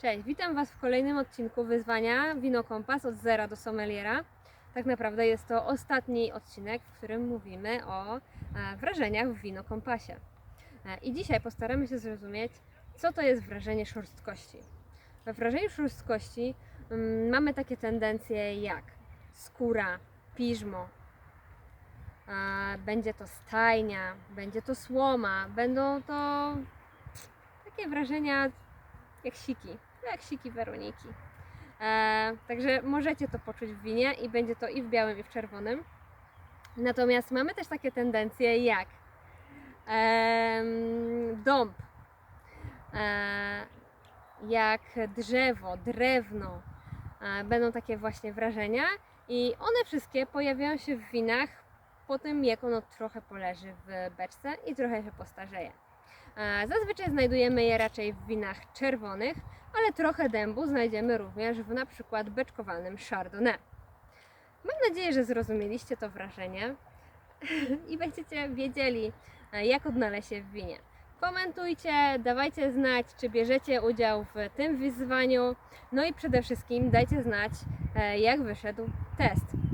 Cześć, witam Was w kolejnym odcinku wyzwania Wino Kompas od zera do sommeliera. Tak naprawdę jest to ostatni odcinek, w którym mówimy o e, wrażeniach w Wino Kompasie. E, I dzisiaj postaramy się zrozumieć, co to jest wrażenie szorstkości. We wrażeniu szorstkości mm, mamy takie tendencje jak skóra, piżmo, e, będzie to stajnia, będzie to słoma, będą to takie wrażenia jak siki, jak siki Weroniki. E, także możecie to poczuć w winie i będzie to i w białym, i w czerwonym. Natomiast mamy też takie tendencje jak em, dąb, e, jak drzewo, drewno. E, będą takie właśnie wrażenia i one wszystkie pojawiają się w winach po tym, jak ono trochę poleży w beczce i trochę się postarzeje. Zazwyczaj znajdujemy je raczej w winach czerwonych, ale trochę dębu znajdziemy również w na przykład beczkowanym Chardonnay. Mam nadzieję, że zrozumieliście to wrażenie i będziecie wiedzieli, e, jak odnaleźć się w winie. Komentujcie, dawajcie znać, czy bierzecie udział w tym wyzwaniu. No i przede wszystkim dajcie znać, e, jak wyszedł test